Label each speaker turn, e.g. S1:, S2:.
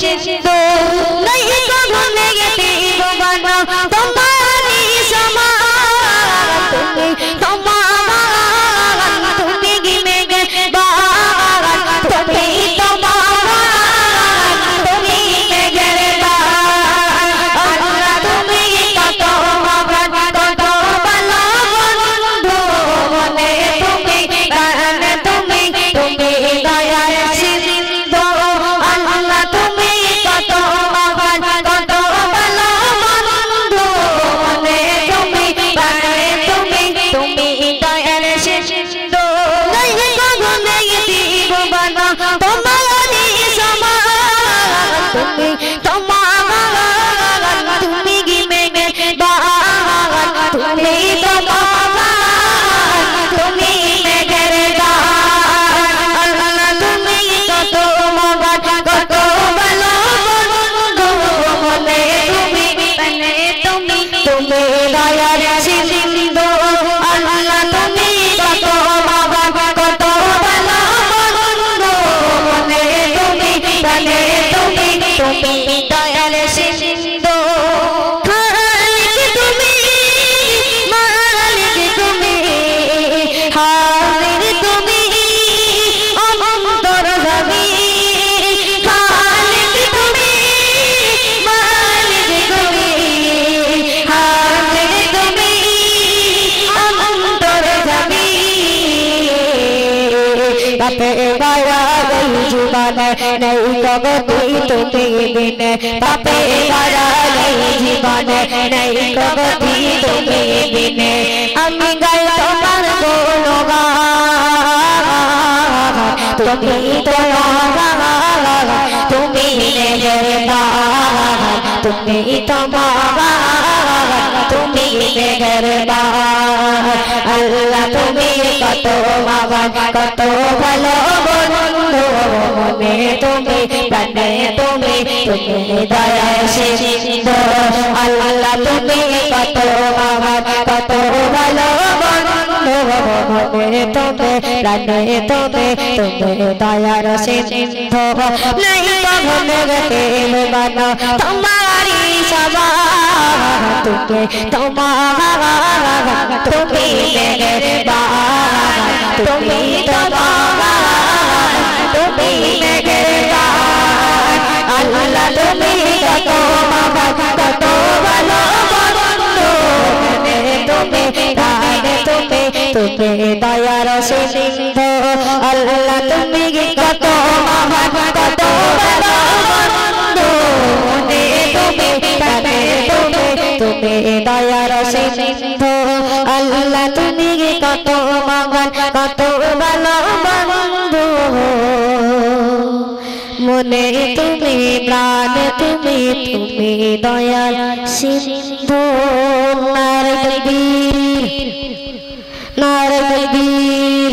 S1: সিন্ধু তুমি দয়ার বাপে গায়া গই জীবনে নেই কগতি তুমি বিনে বাপে গায়া গই জীবনে নেই কগতি তুমি বিনে আমি গাই তোমার গুণগান তুমি তোমার তুমি মেহেরবান তুমি তোমার তুমি মেহেরবান আল্লাহ তুমি কত মহান কত ভালো বন্ধু, মনে তুমি, প্রাণে তুমি তুমি দয়া সিন্ধু। আল্লাহ তুমি কত মহান কত ভালো মনে তুমি, প্রাণে তুমি তুমি দয়ার সিন্ধু। নাই কখনো গতে বানা তোমারি সবা তুমি তোমার তুমি মেরে বাগান, তুমি তোমার তুমি মেরে আল্লাহ, তুমি কত মহান কত ভালো বন্ধু তুমি প্রাণে তুমি তুমি দয়ার সিন্ধু আল্লাহ, তুমি কত সিন্ধু আল্লাহ তুমি কত মহান, কত ভালো বন্ধু। মনে তুমি প্রাণ, তুমি তুমি দয়াল সিন্ধু। নারদবীর নারদবীর